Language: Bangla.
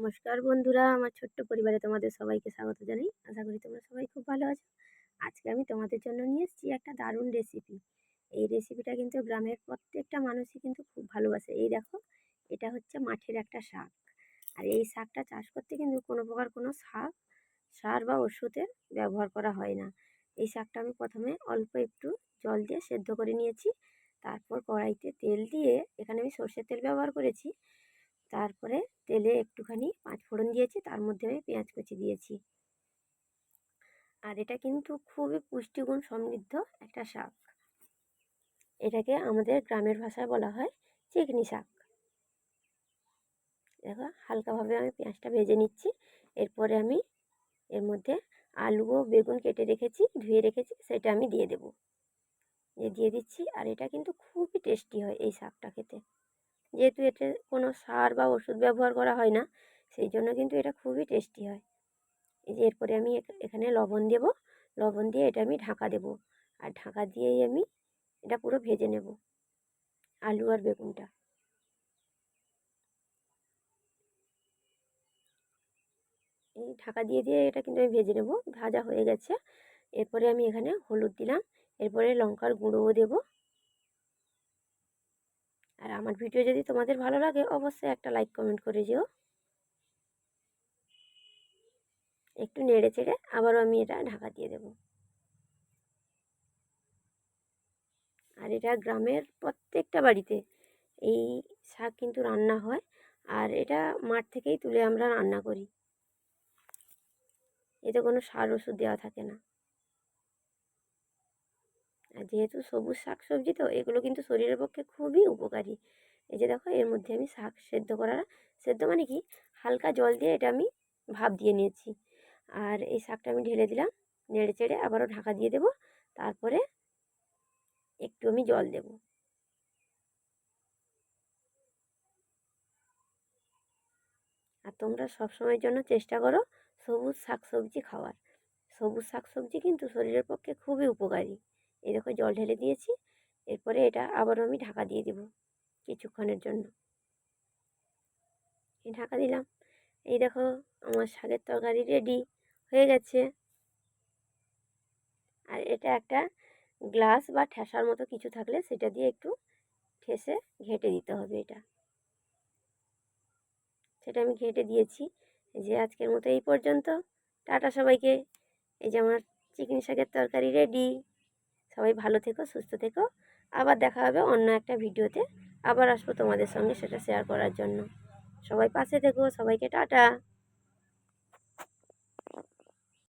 নমস্কার বন্ধুরা, আমার ছোট্ট পরিবারে তোমাদের সবাইকে স্বাগত জানাই। আশা করি তোমরা সবাই খুব ভালো আছো। আজকে আমি তোমাদের জন্য নিয়ে এসেছি একটা দারুণ রেসিপি এই রেসিপিটা কিন্তু গ্রামের প্রত্যেকটা মানুষই কিন্তু খুব ভালোবাসে। এই দেখো, এটা হচ্ছে মাঠের একটা শাক। আর এই শাকটা চাষ করতে কিন্তু কোনো প্রকার কোনো সার সার বা ওষুধের ব্যবহার করা হয় না। এই শাকটা আমি প্রথমে অল্প একটু জল দিয়ে সেদ্ধ করে নিয়েছি। তারপর কড়াইতে তেল দিয়ে, এখানে আমি সর্ষের তেল ব্যবহার করেছি। তারপরে তেলে একটুখানি পাঁচ ফোড়ন দিয়েছি, তার মধ্যে আমি পেঁয়াজ কুচি দিয়েছি। আর এটা কিন্তু খুবই পুষ্টিগুণ সমৃদ্ধ একটা শাক। এটাকে আমাদের গ্রামের ভাষায় বলা হয় চিকনি শাক। দেখো, হালকাভাবে আমি পেঁয়াজটা ভেজে নিচ্ছি। এরপরে আমি এর মধ্যে আলু ও বেগুন কেটে রেখেছি, ধুয়ে রেখেছি, সেটা আমি দিয়ে দেবো। দিয়ে দিচ্ছি, আর এটা কিন্তু খুবই টেস্টি হয় এই শাকটা খেতে। যেহেতু এতে কোনো সার বা ওষুধ ব্যবহার করা হয় না, সেই জন্য কিন্তু এটা খুবই টেস্টি হয়। এই যে এরপরে আমি এখানে লবণ দেব। লবণ দিয়ে এটা আমি ঢাকা দেব। আর ঢাকা দিয়েই আমি এটা পুরো ভেজে নেব। আলু আর বেগুনটা। এই ঢাকা দিয়ে দিয়ে এটা কিন্তু আমি ভেজে নেব। ভাজা হয়ে গেছে। এরপরে আমি এখানে হলুদ দিলাম। এরপরে লঙ্কার গুঁড়োও দেবো। আর আমার ভিডিও যদি তোমাদের ভালো লাগে, অবশ্যই একটা লাইক কমেন্ট করে যেও একটু নেড়ে চেড়ে আবারও আমি এটা ঢাকা দিয়ে দেব। আর এটা গ্রামের প্রত্যেকটা বাড়িতে এই শাক কিন্তু রান্না হয়, আর এটা মাঠ থেকেই তুলে আমরা রান্না করি। এতে কোনো সার ওষুধ দেওয়া থাকে না। যেহেতু সবুজ শাক সবজি তো এগুলো কিন্তু শরীরের পক্ষে খুবই উপকারী। এই যে দেখো, এর মধ্যে আমি শাক সেদ্ধ করার, সেদ্ধ মানে কি? হালকা জল দিয়ে এটা আমি ভাপ দিয়ে নিয়েছি। আর এই শাকটা আমি ঢেলে দিলাম, নেড়ে চেড়ে আবারও ঢাকা দিয়ে দেব, তারপরে একটু আমি জল দেব। আর তোমরা সবসময়ের জন্য চেষ্টা করো সবুজ শাক সবজি খাওয়ার। সবুজ শাক সবজি কিন্তু শরীরের পক্ষে খুবই উপকারী। এই দেখো জল ঢেলে দিয়েছি। এরপরে এটা আবারও আমি ঢাকা দিয়ে দেব কিছুক্ষণের জন্য। ঢাকা দিলাম। এই দেখো আমার শাকের তরকারি রেডি হয়ে গেছে। আর এটা একটা গ্লাস বা ঠেসার মতো কিছু থাকলে সেটা দিয়ে একটু ঠেসে ঘেঁটে দিতে হবে এটা। সেটা আমি ঘেঁটে দিয়েছি। যে আজকের মতো এই পর্যন্ত। টাটা সবাইকে। এই যে আমার চিকেন শাকের তরকারি রেডি সবাই ভালো থেকো, সুস্থ থেকো। আবার দেখা হবে অন্য একটা ভিডিওতে। আবার আসব তোমাদের সঙ্গে সেটা শেয়ার করার জন্য। সবাই পাশে থেকো, সবাইকে টাটা।